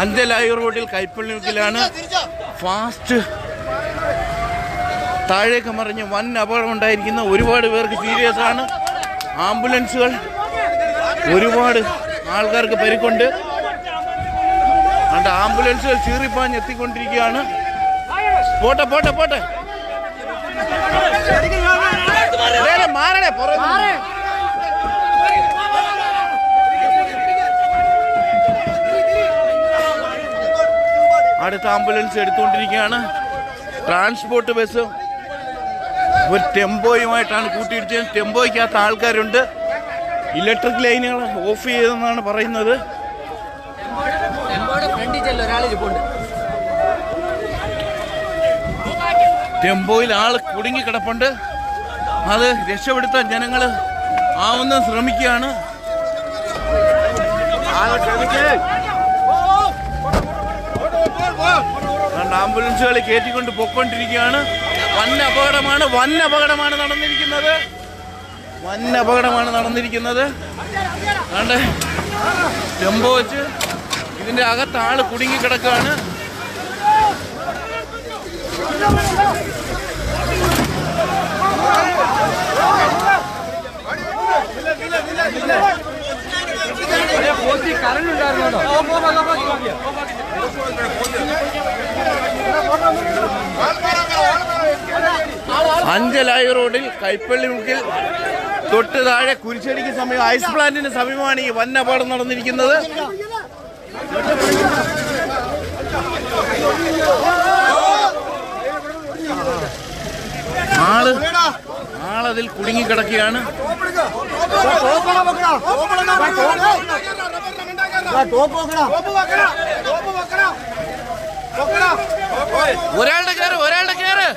അഞ്ചലായി റോഡിൽ കൈപ്പള്ളിമുക്കിലാണ് ഫാസ്റ്റ് താഴേക്ക് മറിഞ്ഞ് വൻ അപകടം ഉണ്ടായിരിക്കുന്ന ഒരുപാട് പേർക്ക് സീരിയസ് ആണ്. ആംബുലൻസുകൾ ഒരുപാട് ആൾക്കാർക്ക് പരിക്കുണ്ട്. അതുകൊണ്ട് ആംബുലൻസുകൾ ചീറിപ്പാഞ്ഞ് എത്തിക്കൊണ്ടിരിക്കുകയാണ് പോട്ടെ പോട്ടെ. പോട്ടെ മാറണേ അടുത്ത ആംബുലൻസ് എടുത്തുകൊണ്ടിരിക്കുകയാണ്. ട്രാൻസ്പോർട്ട് ബസ് ഒരു ടെമ്പോയുമായിട്ടാണ് കൂട്ടിയിടിച്ചത്. ടെമ്പോയ്ക്കകത്ത് ആൾക്കാരുണ്ട്. ഇലക്ട്രിക് ലൈനുകൾ ഓഫ് ചെയ്തെന്നാണ് പറയുന്നത്. ടെമ്പോയിൽ ആൾ കുടുങ്ങിക്കിടപ്പുണ്ട്. അത് രക്ഷപ്പെടുത്താൻ ജനങ്ങൾ ആവുന്ന ശ്രമിക്കുകയാണ്. രണ്ട് ആംബുലൻസുകൾ കയറ്റിക്കൊണ്ട് പൊക്കൊണ്ടിരിക്കുകയാണ് വൻ അപകടമാണ് വൻ അപകടമാണ് നടന്നിരിക്കുന്നത്. വൻ അപകടമാണ് നടന്നിരിക്കുന്നത്. കണ്ട്? ടെമ്പോ വെച്ച് ഇതിന്റെ അകത്ത് ആൾ കുടുങ്ങി കിടക്കുകയാണ്. അഞ്ചലായി റോഡിൽ കൈപ്പള്ളി മുക്കിൽ തൊട്ട് താഴെ കുരിശടിക്ക് സമീപം ഐസ് പ്ലാന്റിന് സമീപമാണ് ഈ വൻ അപകടം നടന്നിരിക്കുന്നത്. ആൾ ആളതിൽ കുടുങ്ങിക്കിടക്കുകയാണ്. ഒരാളുടെ കയറ് ഒരാളുടെ കയറ്.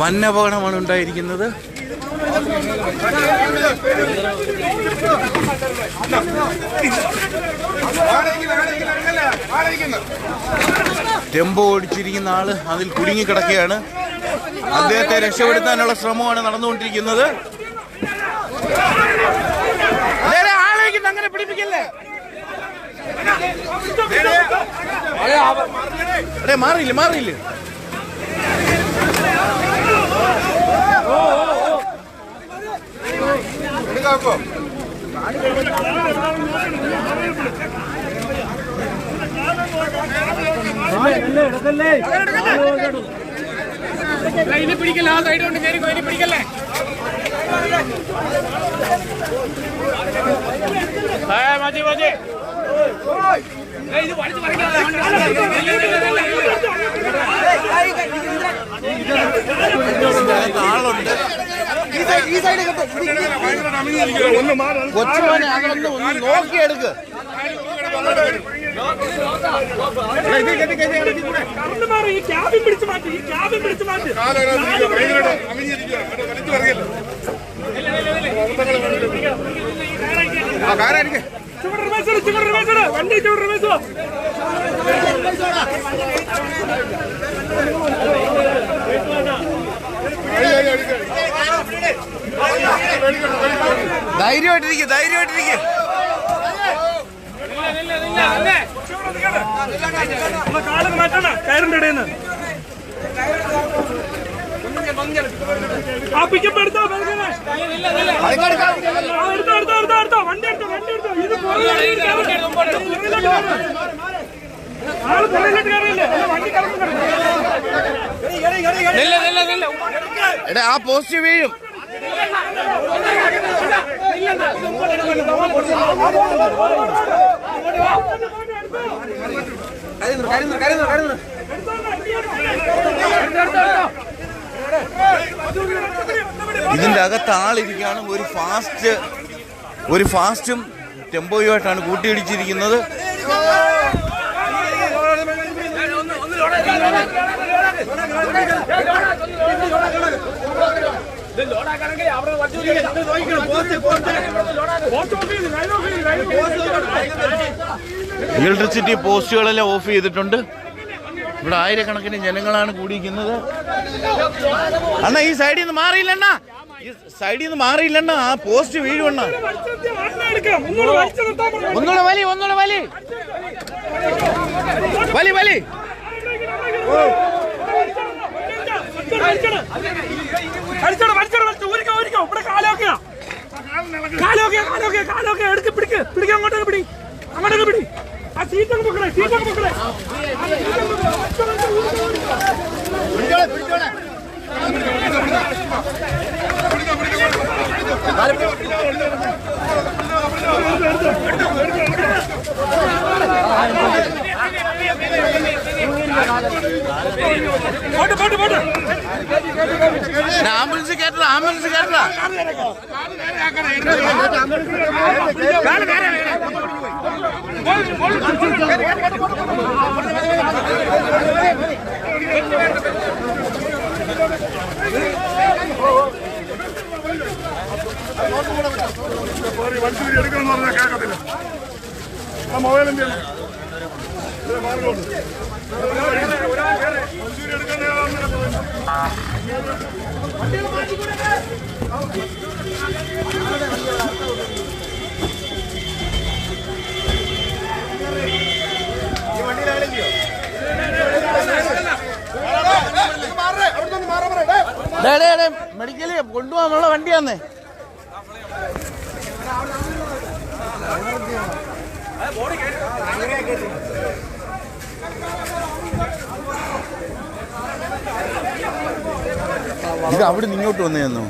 വൻ ഉണ്ടായിരിക്കുന്നത്. ടെമ്പോ ഓടിച്ചിരിക്കുന്ന ആൾ അതിൽ കുടുങ്ങിക്കിടക്കുകയാണ് അദ്ദേഹത്തെ രക്ഷപ്പെടുത്താനുള്ള ശ്രമമാണ് നടന്നുകൊണ്ടിരിക്കുന്നത്. അങ്ങനെ പിടിപ്പിക്കല്ലേ? അതെ മാറിയില്ല മാറിയില്ല? ഇനി പിടിക്കല്ല? ആ സൈഡ് കൊണ്ട് കയറി ഇനി പിടിക്കല്ലേ? മതി മതി. ആളുണ്ട് കൊച്ചുമോനെ അകലത്ത് ഒന്ന് നോക്കിയെടുക്ക് ക്യാബിൻ പിടിച്ചു മാറ്റി ക്യാബിൻ പിടിച്ചു മാറ്റി ചുവട് വണ്ടി. ധൈര്യമായിട്ടിരിക്കും ധൈര്യമായിട്ടിരിക്കും. മാറ്റണം. കയറിന്റെ ഇടയിൽ നിന്ന് ആ പിക്കപ്പ് എടുത്തോ. എടുത്തോ എടുത്തോ എടുത്തോ എടുത്തോ വണ്ടി എടുത്തോ വണ്ടി എടുത്തോ. ഇത് പുറകിലോട്ട് കയറ്. പുറകിലോട്ട് കയറ്. ആൾ പുറകിലോട്ട് കയറിയില്ലേ അല്ല, വണ്ടി കിടക്കുന്നു എടാ ആ പോസ്റ്റ് വീഴും. ഇതിന്റെ അകത്ത് ആളിരിക്കുകയാണ് ഒരു ഫാസ്റ്റ് ഒരു ഫാസ്റ്റും ടെമ്പോയുമായിട്ടാണ് കൂട്ടിയിടിച്ചിരിക്കുന്നത്. ഇലക്ട്രിസിറ്റി പോസ്റ്റുകളെല്ലാം ഓഫ് ചെയ്തിട്ടുണ്ട്. ഇവിടെ ആയിരക്കണക്കിന് ജനങ്ങളാണ് കൂടിയിരിക്കുന്നത്. അണ്ണാ ഈ സൈഡിൽ നിന്ന് മാറിയില്ലണ്ണ. ഈ സൈഡിൽ നിന്ന് മാറിയില്ലണ്ണ ആ പോസ്റ്റ് വീഴുവണ്ണ. ഒന്നുകൂടെ വലി ഒന്നുകൂടെ വലി വലി വലി. എടുക്ക്, പിടിക്ക്, പിടിക്ക്, അങ്ങോട്ടേക്ക് പിടി. അങ്ങോട്ടേക്ക് പിടി. ആ സീറ്റൊക്കെ പൊക്കണേ, സീറ്റൊക്കെ പൊക്കണേ. ആ സീറ്റൊക്കെ ஆம்புலன்ஸ் கேட்டலாம் ஆம்புலன்ஸ் கேட்டலாம் வேற മനുഷ്യർ എടുക്കണമെന്ന് പറഞ്ഞാൽ കേൾക്കത്തില്ല ആ മൊബൈൽ എന്ത് ചെയ്യണം മാർഗമുണ്ട് മനുഷ്യർ എടുക്കുന്ന മെഡിക്കൽ കൊണ്ടുപോകാനുള്ള വണ്ടിയാന്നേ. ഇത് അവിടെ നിന്ന് ഇങ്ങോട്ട് വന്നേന്നു?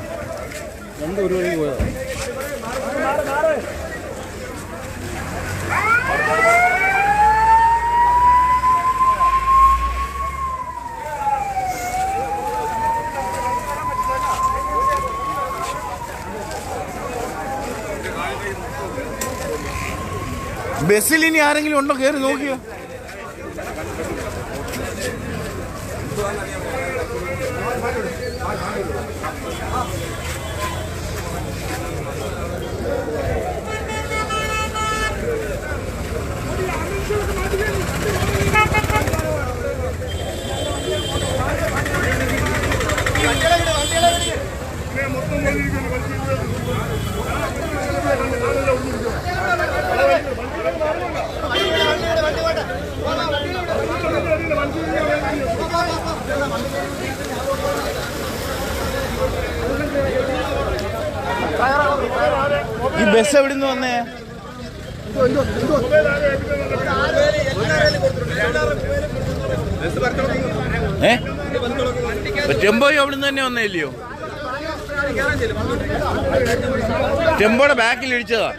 ബസ്സിൽ ഇനി ആരെങ്കിലും ഉണ്ടോ? കയറി നോക്കിയോ? മൊത്തം ബസ് എവിടെ നിന്ന് വന്നേ? ഏ? ടെമ്പോയും തന്നെ വന്നേല്ലയോ? ടെമ്പോയുടെ ബാക്കിൽ ഇടിച്ചതാ.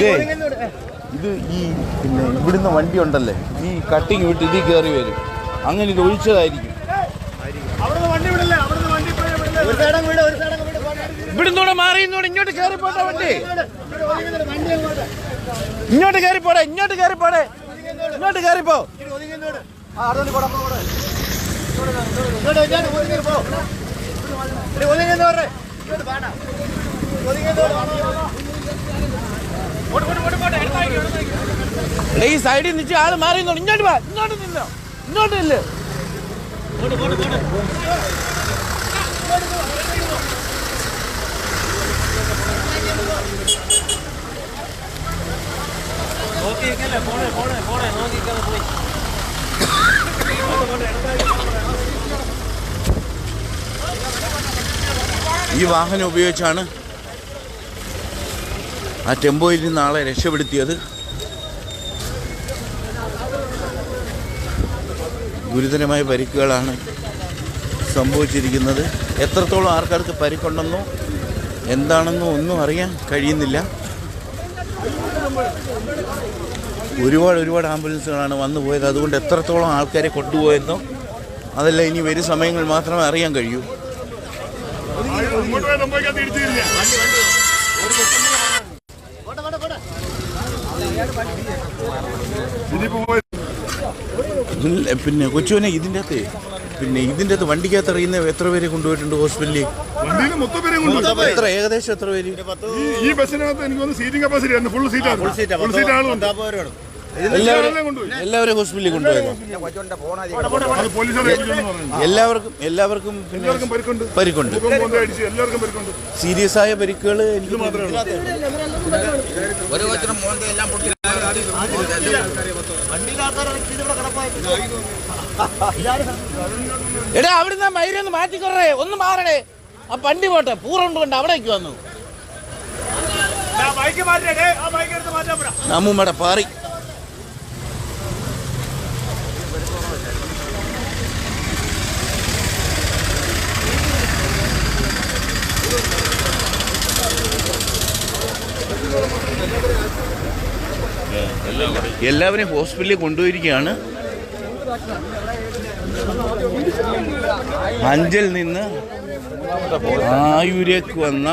ഇതേ ഇത് ഈ പിന്നെ ഇവിടുന്ന് വണ്ടി ഉണ്ടല്ലേ? ഈ കട്ടിങ് വിട്ട് ഇതിൽ കയറി വരും. അങ്ങനെ ഇത് ഒഴിച്ചതായിരിക്കും. ഇവിടുന്നൂടെ മാറി ഇങ്ങോട്ട് കയറി പോട്ടെ വണ്ടി. ഇങ്ങോട്ട് കയറി പോടെ ഇങ്ങോട്ട് കയറി പോടെ. ഇങ്ങോട്ട് കയറിപ്പോ ഈ സൈഡിൽ നിന്ന് ആൾ മാറി. ഇങ്ങോട്ട് വാ ഇങ്ങോട്ട് നിന്നോ ഇങ്ങോട്ട് ഇല്ല ഈ വാഹനം ഉപയോഗിച്ചാണ് ആ ടെമ്പോയിൽ നിന്ന് ആളെ രക്ഷപ്പെടുത്തിയത് ഗുരുതരമായ പരിക്കുകളാണ് സംഭവിച്ചിരിക്കുന്നത്. എത്രത്തോളം ആൾക്കാർക്ക് പരിക്കുണ്ടെന്നോ എന്താണെന്നോ ഒന്നും അറിയാൻ കഴിയുന്നില്ല. ഒരുപാട് ഒരുപാട് ആംബുലൻസുകളാണ് വന്നു പോയത്. അതുകൊണ്ട് എത്രത്തോളം ആൾക്കാരെ കൊണ്ടുപോയെന്നോ അതല്ല ഇനി വരും സമയങ്ങൾ മാത്രമേ അറിയാൻ കഴിയൂ ഇങ്ങോട്ട് പോയി സംഭവിക്കാത്ത ഇടിച്ചില്ല ഇതിപ്പോ പോയി ഇല്ല, പിന്നെ കൊച്ചുവിനെ ഇതിന്റെ അകത്ത് പിന്നെ ഇതിന്റെ അകത്ത് വണ്ടിക്കകത്ത് അറിയുന്ന എത്ര പേരെ കൊണ്ടുപോയിട്ടുണ്ട് ഹോസ്പിറ്റലിൽ? എത്ര ഏകദേശം എത്ര പേര്? ഈ- ബസ്സിനകത്ത് എനിക്ക് seating capacity full seat full seat ആളുണ്ട് എല്ലാവരും കൊണ്ടുപോയി. എല്ലാവരും ഹോസ്പിറ്റലിൽ കൊണ്ടുപോയി. എല്ലാവർക്കും എല്ലാവർക്കും പിന്നെ എല്ലാവർക്കും പരിക്കുണ്ട്. പരിക്കുണ്ട്. മുഖം പോന്ത അടിച്ച് എല്ലാവർക്കും പരിക്കുണ്ട്. സീരിയസ് ആയ പരിക്കുകൾ എനിക്ക് മാത്രമേ ഉള്ളൂ എടാ അവിടുന്ന് മൈരൊന്ന് മാറ്റിക്കൊറേ ഒന്ന് മാറണേ. ആ പണ്ടി പോട്ടെ. പൂറുണ്ട് കൊണ്ട് അവിടേക്ക് വന്നു. അമ്മൂമ്മയുടെ പാറി. എല്ലാവരെയും ഹോസ്പിറ്റലിൽ കൊണ്ടുപോയിരിക്കുകയാണ്. അഞ്ചിൽ നിന്ന് ആയൂരേക്ക് വന്ന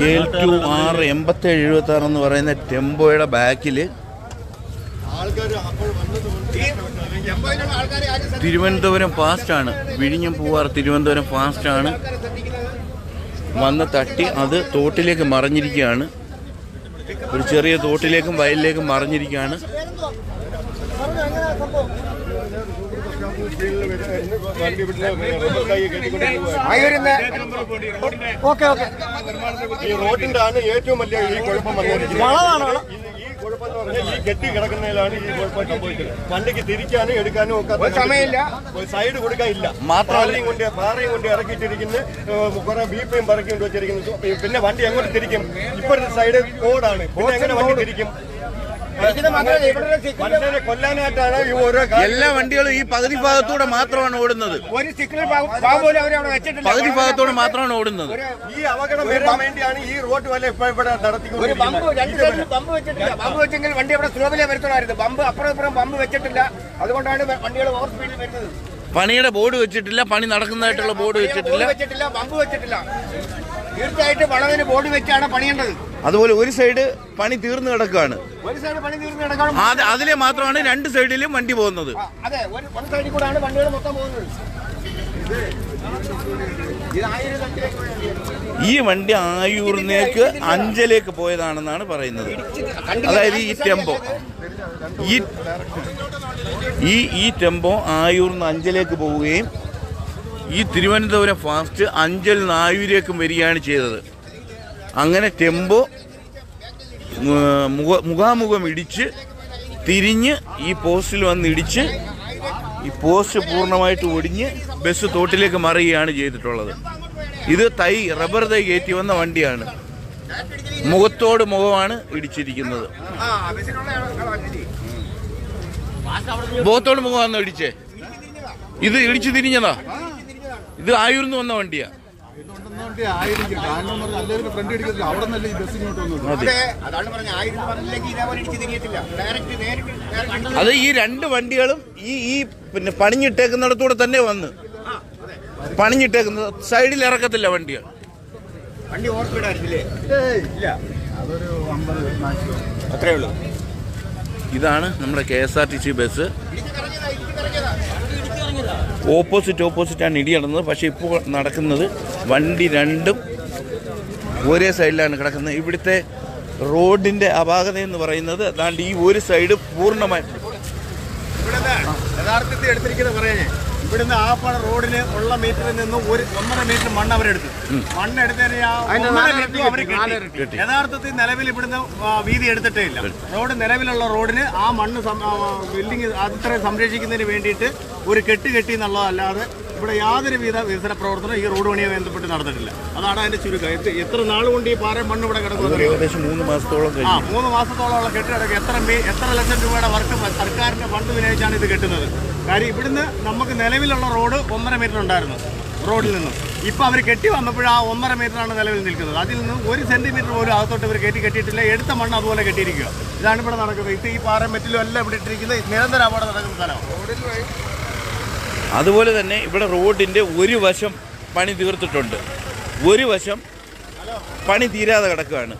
കെ ടു ആറ് എൺപത്തേഴ് എഴുപത്തി ആറ് എന്ന് പറയുന്ന ടെമ്പോയുടെ ബാക്കിൽ തിരുവനന്തപുരം ഫാസ്റ്റാണ് വിഴിഞ്ഞം പൂവാർ തിരുവനന്തപുരം ഫാസ്റ്റാണ് വന്ന് തട്ടി അത് തോട്ടിലേക്ക് മറിഞ്ഞിരിക്കുകയാണ്. ഒരു ചെറിയ തോട്ടിലേക്കും വയലിലേക്കും മറിഞ്ഞിരിക്കുകയാണ്. Okay okay. ഈ റോഡിന്റെ ആണ് ഏറ്റവും വലിയ ഈ കുഴപ്പം വന്നിരിക്കുന്നത് ഇത് ഈ കുഴപ്പം എന്ന് പറഞ്ഞാൽ ഈ കെട്ടി കിടക്കുന്നതിലാണ് ഈ കുഴപ്പം സംഭവിച്ചത് വണ്ടിക്ക് തിരിക്കാനും എടുക്കാനും ഒക്കെ ഒരു സമയമില്ല. സൈഡ് കൊടുക്കാനില്ല. പാറയും കൊണ്ട് പാറയും കൊണ്ട് ഇറക്കിയിട്ടിരിക്കുന്നു. കുറെ ബീപ്പയും പറക്കി കൊണ്ട് വെച്ചിരിക്കുന്നു. പിന്നെ വണ്ടി എങ്ങോട്ട് തിരിക്കും? ഇപ്പോഴത്തെ സൈഡ് റോഡാണ് പിന്നെ എങ്ങനെ വണ്ടി തിരിക്കും? കൊല്ലാനായിട്ടാണ് ഈ ഓരോ എല്ലാ വണ്ടികളും ഈ പകുതി ഭാഗത്തൂടെ മാത്രമാണ് ഓടുന്നത്. ഒരു സിഗ്നൽ പോലും വെച്ചിട്ടില്ല. പകുതി ഭാഗത്തൂടെ മാത്രമാണ് ഓടുന്നത്. ഈ അപകടം വരാൻ വേണ്ടിയാണ് ഈ റോഡ് വല്ല ഇവിടെ ഒരു ബമ്പ് രണ്ട് സൈഡിൽ ബമ്പ് വെച്ചിട്ടില്ല. ബമ്പ് വെച്ചെങ്കിൽ വണ്ടി അവിടെ സ്ലോവിലെ വരുത്തണമായിരുന്നു ബമ്പ് അപ്പുറം ഇപ്പുറം ബമ്പ് വെച്ചിട്ടില്ല. അതുകൊണ്ടാണ് വണ്ടികൾ ഓവർ സ്പീഡിൽ വരുന്നത്. പണിയുടെ ബോർഡ് വെച്ചിട്ടില്ല. പണി നടക്കുന്നതായിട്ടുള്ള ബോർഡ് വെച്ചിട്ടില്ല. വെച്ചിട്ടില്ല. ബമ്പ് വെച്ചിട്ടില്ല. തീർച്ചയായിട്ടും വളവിന് ബോർഡ് വെച്ചാണ് പണിയേണ്ടത്. അതുപോലെ ഒരു സൈഡ് പണി തീർന്നു കിടക്കുകയാണ് ഒരു സൈഡ് പണി തീർന്നു കിടക്കണം അത് അതിലെ മാത്രമാണ് രണ്ട് സൈഡിലും വണ്ടി പോകുന്നത്. അതെ ഒരു സൈഡിൽ കൂടാണ് വണ്ടികൾ മൊത്തം പോകുന്നത്. ഈ വണ്ടി ആയൂറിനേക്ക് അഞ്ചലേക്ക് പോയതാണെന്നാണ് പറയുന്നത്. അതായത് ഈ ടെമ്പോ. ഈ ഈ ഈ ടെമ്പോ ആയൂർന്ന് അഞ്ചലേക്ക് പോവുകയും ഈ തിരുവനന്തപുരം ഫാസ്റ്റ് അഞ്ചൽ നായൂരേക്കും വരികയാണ് ചെയ്തത്. അങ്ങനെ ടെമ്പോ മുഖ- മുഖാമുഖം ഇടിച്ച് തിരിഞ്ഞ് ഈ പോസ്റ്റിൽ വന്ന് ഇടിച്ച് ഈ പോസ്റ്റ് പൂർണമായിട്ട് ഒടിഞ്ഞ് ബസ് തോട്ടിലേക്ക് മറിയുകയാണ് ചെയ്തിട്ടുള്ളത്. ഇത് തൈ റബ്ബർ തൈ കയറ്റി വന്ന വണ്ടിയാണ്. മുഖത്തോട് മുഖമാണ് ഇടിച്ചിരിക്കുന്നത്. മുഖത്തോട് മുഖമാണ് ഇടിച്ചേ? ഇത് ഇടിച്ചു തിരിഞ്ഞതാ? ഇത് ആയൂർന്ന് വന്ന വണ്ടിയാ. അതെ ഈ രണ്ട് വണ്ടികളും ഈ ഈ പിന്നെ പണിഞ്ഞിട്ടേക്കുന്നിടത്തൂടെ തന്നെ വന്ന്. പണിഞ്ഞിട്ടേക്കുന്നത് സൈഡിൽ ഇറക്കത്തില്ല വണ്ടികൾ. വണ്ടി അത്രേ ഉള്ളൂ. ഇതാണ് നമ്മുടെ K S R T C bus. Opposite ഓപ്പോസിറ്റാണ് ഇടി നടന്നത്. പക്ഷേ ഇപ്പോൾ നടക്കുന്നത് വണ്ടി രണ്ടും ഒരേ സൈഡിലാണ് കിടക്കുന്നത്. ഇവിടുത്തെ റോഡിന്റെ അപാകത എന്ന് പറയുന്നത് അതാണ്ട് ഈ ഒരു സൈഡ് പൂർണമായി യഥാർത്ഥത്തിൽ എടുത്തിരിക്കുന്നത് പറയാനേ ഇവിടുന്ന് ആപ്പാട് റോഡിന് ഉള്ള മീറ്ററിൽ നിന്ന് ഒരു ഒന്നര മീറ്റർ മണ്ണ് അവരെടുത്തു മണ്ണ് ആ ഒന്നര മീറ്റർ അവർ കെട്ടി യഥാർത്ഥത്തിൽ നിലവിൽ ഇവിടുന്ന് വീതി എടുത്തിട്ടേ ഇല്ല. റോഡ് നിലവിലുള്ള റോഡിന് ആ മണ്ണ് ബിൽഡിംഗ് അത്രയും സംരക്ഷിക്കുന്നതിന് വേണ്ടിയിട്ട് ഒരു കെട്ട് കെട്ടി എന്നുള്ളതല്ലാതെ ഇവിടെ യാതൊരു വിധ വികസന പ്രവർത്തനം ഈ റോഡ് പണിയെ ബന്ധപ്പെട്ട് നടന്നിട്ടില്ല. അതാണ് അതിന്റെ ചുരുക്കം. എത്ര- എത്ര നാൾ കൊണ്ട് ഈ പാറ മണ്ണ് ഇവിടെ കിടക്കുന്നത് ഏകദേശം മൂന്ന് മാസത്തോളം ആ കഴിഞ്ഞു. മൂന്ന് മാസത്തോളമുള്ള കെട്ടിടം. എത്ര എത്ര ലക്ഷം രൂപയുടെ വർക്ക് സർക്കാരിന്റെ ഫണ്ട് വിനിയോഗിച്ചാണ് ഇത് കെട്ടുന്നത്? കാര്യം ഇവിടുന്ന് നമുക്ക് നിലവിലുള്ള റോഡ് ഒന്നര മീറ്റർ ഉണ്ടായിരുന്നു റോഡിൽ നിന്നും. ഇപ്പം അവർ കെട്ടി വന്നപ്പോൾ ആ ഒന്നര മീറ്ററാണ് നിലവിൽ നിൽക്കുന്നത്. അതിൽ നിന്ന് ഒരു സെന്റിമീറ്റർ പോലും അകത്തോട്ട് ഇവർ കെട്ടി കെട്ടിയിട്ടില്ല. എടുത്ത മണ്ണ് അതുപോലെ കെട്ടിയിരിക്കുക. ഇതാണ് ഇവിടെ നടക്കുന്നത്. ഇത് ഈ പാറ മെറ്റിലും എല്ലാം ഇവിടെ ഇട്ടിരിക്കുന്നത് നിരന്തരം അവിടെ നടക്കുന്ന സ്ഥലമാണ്. അതുപോലെ തന്നെ ഇവിടെ റോഡിന്റെ ഒരു വശം പണി തീർത്തിട്ടുണ്ട്. ഒരു വശം പണി തീരാതെ കിടക്കുകയാണ്.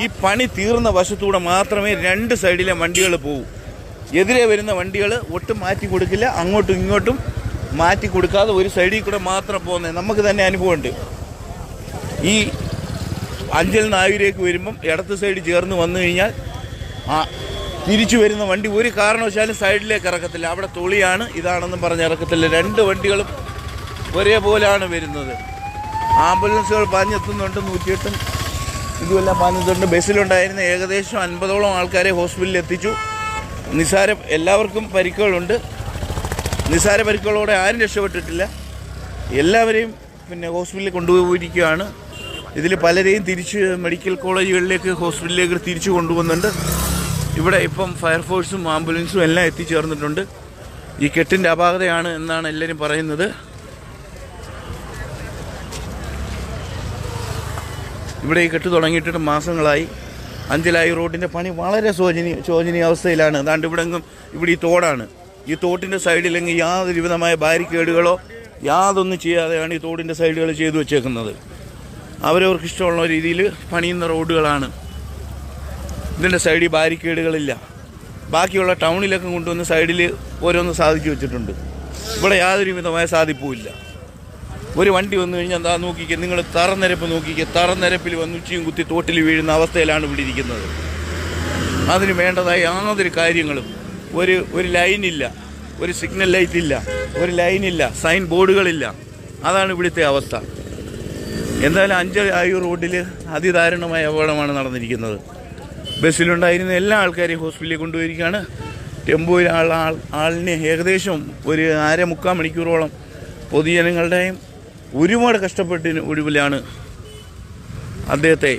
ഈ പണി തീർന്ന വശത്തൂടെ മാത്രമേ രണ്ട് സൈഡിലെ വണ്ടികൾ പോകൂ എതിരെ വരുന്ന വണ്ടികൾ ഒട്ടും മാറ്റി കൊടുക്കില്ല. അങ്ങോട്ടും ഇങ്ങോട്ടും മാറ്റി കൊടുക്കാതെ ഒരു സൈഡിൽ കൂടെ മാത്രം പോകുന്നത് നമുക്ക് തന്നെ അനുഭവമുണ്ട്. ഈ അഞ്ചൽ നായൂരേക്ക് വരുമ്പം ഇടത്ത് സൈഡ് ചേർന്ന് വന്നു കഴിഞ്ഞാൽ ആ തിരിച്ചു വരുന്ന വണ്ടി ഒരു കാരണവശാലും സൈഡിലേക്ക് ഇറക്കത്തില്ല. അവിടെ തൊളിയാണ് ഇതാണെന്നും പറഞ്ഞ് ഇറക്കത്തില്ല. രണ്ട് വണ്ടികളും ഒരേപോലെയാണ് വരുന്നത്. ആംബുലൻസുകൾ പാഞ്ഞെത്തുന്നുണ്ട് നൂറ്റിയെട്ടും ഇതുമെല്ലാം പാഞ്ഞെത്തുന്നുണ്ട്. ബസ്സിലുണ്ടായിരുന്ന ഏകദേശം അൻപതോളം ആൾക്കാരെ ഹോസ്പിറ്റലിൽ എത്തിച്ചു. നിസാര എല്ലാവർക്കും പരിക്കുകളുണ്ട്. നിസാര പരിക്കുകളോടെ ആരും രക്ഷപ്പെട്ടിട്ടില്ല. എല്ലാവരെയും പിന്നെ ഹോസ്പിറ്റലിൽ കൊണ്ടുപോയിരിക്കുകയാണ്. ഇതിൽ പലരെയും തിരിച്ച് മെഡിക്കൽ കോളേജുകളിലേക്ക് ഹോസ്പിറ്റലിലേക്ക് തിരിച്ചു കൊണ്ടുപോകുന്നുണ്ട് ഇവിടെ ഇപ്പം ഫയർഫോഴ്സും ആംബുലൻസും എല്ലാം എത്തിച്ചേർന്നിട്ടുണ്ട്. ഈ കെട്ടിന്റെ അപാകതയാണ് എന്നാണ് എല്ലാവരും പറയുന്നത്. ഇവിടെ ഈ കെട്ട് തുടങ്ങിയിട്ടിട്ട് മാസങ്ങളായി. അഞ്ചലായി റോഡിന്റെ പണി വളരെ ശോചനീയ ശോചനീയ അവസ്ഥയിലാണ്. അതാണ്ട് ഇവിടെ എങ്ങും ഇവിടെ ഈ തോടാണ്. ഈ തോട്ടിന്റെ സൈഡിലെങ്കിൽ യാതൊരു വിധമായ ബാരിക്കേഡുകളോ യാതൊന്നും ചെയ്യാതെയാണ് ഈ തോടിന്റെ സൈഡുകൾ ചെയ്തു വെച്ചേക്കുന്നത്. അവരവർക്ക് ഇഷ്ടമുള്ള രീതിയിൽ പണിയുന്ന റോഡുകളാണ്. ഇതിന്റെ സൈഡിൽ ബാരിക്കേഡുകളില്ല. ബാക്കിയുള്ള ടൗണിലൊക്കെ കൊണ്ടുവന്ന് സൈഡിൽ ഓരോന്ന് സാധിച്ചു വെച്ചിട്ടുണ്ട്. ഇവിടെ യാതൊരു വിധമായ സാധിപ്പുമില്ല. ഒരു വണ്ടി വന്നു കഴിഞ്ഞാൽ എന്താ നോക്കിക്കുക നിങ്ങൾ തറനിരപ്പ് നോക്കിക്കുക തറനിരപ്പിൽ വന്ന് ഉച്ചയും കുത്തി തോട്ടിൽ വീഴുന്ന അവസ്ഥയിലാണ് ഇവിടെ ഇരിക്കുന്നത്. അതിന് വേണ്ടതായ യാതൊരു കാര്യങ്ങളും ഒരു ഒരു ലൈനില്ല ഒരു സിഗ്നൽ ലൈറ്റ് ഇല്ല. ഒരു ലൈനില്ല സൈൻ ബോർഡുകളില്ല അതാണ് ഇവിടുത്തെ അവസ്ഥ. എന്തായാലും അഞ്ച് ആയൂർ റോഡിൽ അതിദാരുണമായ അപകടമാണ് നടന്നിരിക്കുന്നത്. ബസ്സിലുണ്ടായിരുന്ന എല്ലാ ആൾക്കാരെയും ഹോസ്പിറ്റലിൽ കൊണ്ടുപോയിരിക്കുകയാണ്. ടെമ്പോയിൽ ആൾ ആൾ ആളിനെ ഏകദേശം ഒരു അര മുക്കാൽ മണിക്കൂറോളം പൊതുജനങ്ങളുടെയും ഒരുപാട് കഷ്ടപ്പെട്ടതിന് ഒടുവിലാണ് അദ്ദേഹത്തെ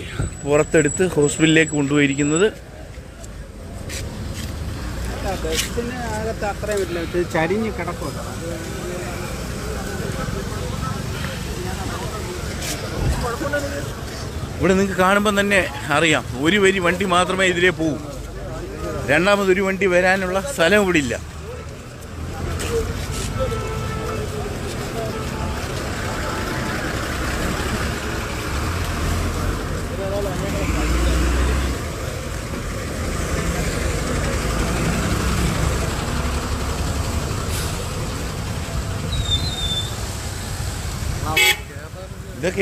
പുറത്തെടുത്ത് ഹോസ്പിറ്റലിലേക്ക് കൊണ്ടുപോയിരിക്കുന്നത്. ഇവിടെ നിങ്ങൾക്ക് കാണുമ്പോൾ തന്നെ അറിയാം. ഒരു വരി വണ്ടി മാത്രമേ ഇതിലേ പോകൂ രണ്ടാമതൊരു വണ്ടി വരാനുള്ള സ്ഥലം ഇവിടെ ഇല്ല.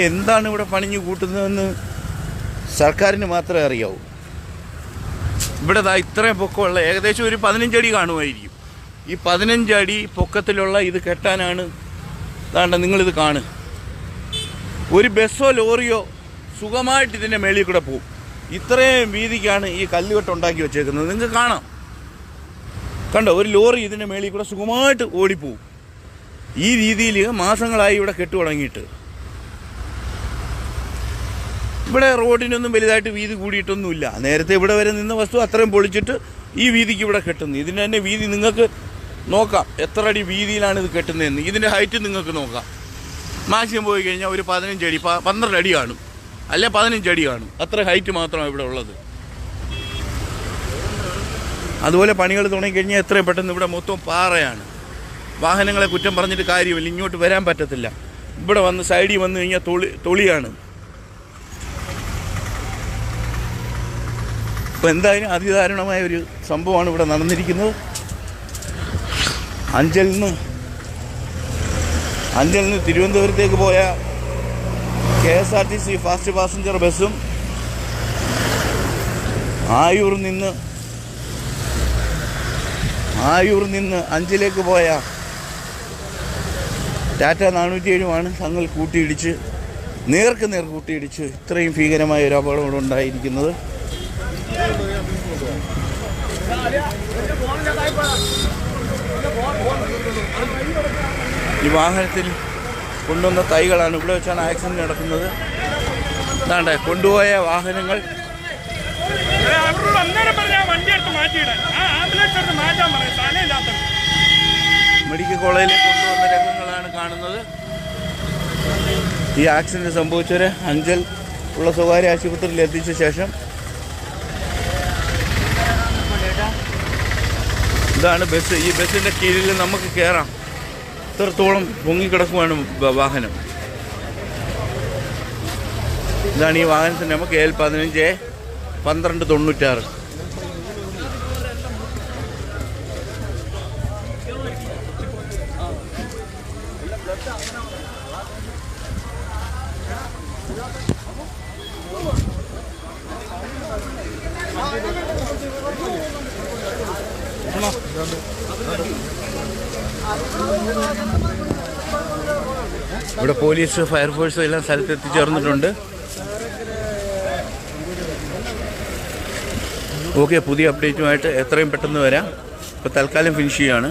എന്താണ് ഇവിടെ പണിഞ്ഞു കൂട്ടുന്നതെന്ന് സർക്കാരിന് മാത്രമേ അറിയാവൂ. ഇവിടെ ദാ ഇത്രയും പൊക്കമുള്ള ഏകദേശം ഒരു പതിനഞ്ചടി കാണുമായിരിക്കും. ഈ പതിനഞ്ചടി പൊക്കത്തിലുള്ള ഇത് കെട്ടാനാണ് താണ്ട നിങ്ങളിത് കാണുക. ഒരു ബസ്സോ ലോറിയോ സുഖമായിട്ട് ഇതിന്റെ മേളിൽ കൂടെ പോകും ഇത്രയും വീതിക്കാണ് ഈ കല്ലുകെട്ട് ഉണ്ടാക്കി വെച്ചേക്കുന്നത്. നിങ്ങൾക്ക് കാണാം. കണ്ടോ ഒരു ലോറി ഇതിന്റെ മേളിൽ കൂടെ സുഖമായിട്ട് ഓടിപ്പോവും. ഈ രീതിയിൽ മാസങ്ങളായി ഇവിടെ കെട്ടു തുടങ്ങിയിട്ട്. ഇവിടെ റോഡിനൊന്നും വലുതായിട്ട് വീതി കൂടിയിട്ടൊന്നുമില്ല. നേരത്തെ ഇവിടെ വരെ നിന്ന വസ്തു അത്രയും പൊളിച്ചിട്ട് ഈ വീതിക്ക് ഇവിടെ കെട്ടുന്നു. ഇതിന്റെ തന്നെ വീതി നിങ്ങൾക്ക് നോക്കാം. എത്ര അടി വീതിയിലാണ് ഇത് കെട്ടുന്നതെന്ന്. ഇതിന്റെ ഹൈറ്റ് നിങ്ങൾക്ക് നോക്കാം. മാക്സിമം പോയി കഴിഞ്ഞാൽ ഒരു പതിനഞ്ച് അടി പന്ത്രണ്ട് അടി കാണും. അല്ലെ പതിനഞ്ച് അടി കാണും. അത്ര ഹൈറ്റ് മാത്രമാണ് ഇവിടെ ഉള്ളത്. അതുപോലെ പണികൾ തുടങ്ങിക്കഴിഞ്ഞാൽ എത്രയും പെട്ടെന്ന് ഇവിടെ മൊത്തം പാറയാണ്. വാഹനങ്ങളെ കുറ്റം പറഞ്ഞിട്ട് കാര്യമില്ല. ഇങ്ങോട്ട് വരാൻ പറ്റത്തില്ല. ഇവിടെ വന്ന് സൈഡിൽ വന്നു കഴിഞ്ഞാൽ തൊളി തൊളിയാണ്. അപ്പോൾ എന്തായാലും അതിദാരുണമായ ഒരു സംഭവമാണ് ഇവിടെ നടന്നിരിക്കുന്നത്. അഞ്ചലിൽ നിന്ന് അഞ്ചലിൽ നിന്ന് തിരുവനന്തപുരത്തേക്ക് പോയ K S R T C fast passenger ബസ്സും ആയൂർ നിന്ന് ആയൂർ നിന്ന് അഞ്ചിലേക്ക് പോയ ടാറ്റ നാനൂറ്റി ഏഴുമാണ് തങ്ങൾ കൂട്ടിയിടിച്ച് നേർക്ക് നേർ കൂട്ടിയിടിച്ച് ഇത്രയും ഭീകരമായ ഒരു അപകടം ഉണ്ടായിരിക്കുന്നത്. ഈ വാഹനത്തിൽ കൊണ്ടുവന്ന തൈകളാണ്. ഇവിടെ വെച്ചാണ് ആക്സിഡന്റ് നടക്കുന്നത്. അതാണ്ട് കൊണ്ടുപോയ വാഹനങ്ങൾ. മെഡിക്കൽ കോളേജിലേക്ക് കൊണ്ടുവന്ന രംഗങ്ങളാണ് കാണുന്നത്. ഈ ആക്സിഡന്റ് സംഭവിച്ചവരെ അഞ്ചൽ ഉള്ള സ്വകാര്യ ആശുപത്രിയിൽ എത്തിച്ച ശേഷം ഇതാണ് ബസ്. ഈ ബസ്സിന്റെ കീഴിൽ നമുക്ക് കയറാം ഇത്രത്തോളം പൊങ്ങിക്കിടക്കുവാണ് വാഹനം. ഇതാണ് ഈ വാഹനത്തിന്റെ നമുക്ക് എൽ പതിനഞ്ച് പന്ത്രണ്ട് തൊണ്ണൂറ്റാറ്. ഇവിടെ പോലീസ് ഫയർഫോഴ്സ് എല്ലാം സ്ഥലത്ത് എത്തിച്ചേർന്നിട്ടുണ്ട് ഓക്കെ പുതിയ അപ്ഡേറ്റുമായിട്ട് എത്രയും പെട്ടെന്ന് വരാം. ഇപ്പോൾ തൽക്കാലം ഫിനിഷ് ചെയ്യാണ്.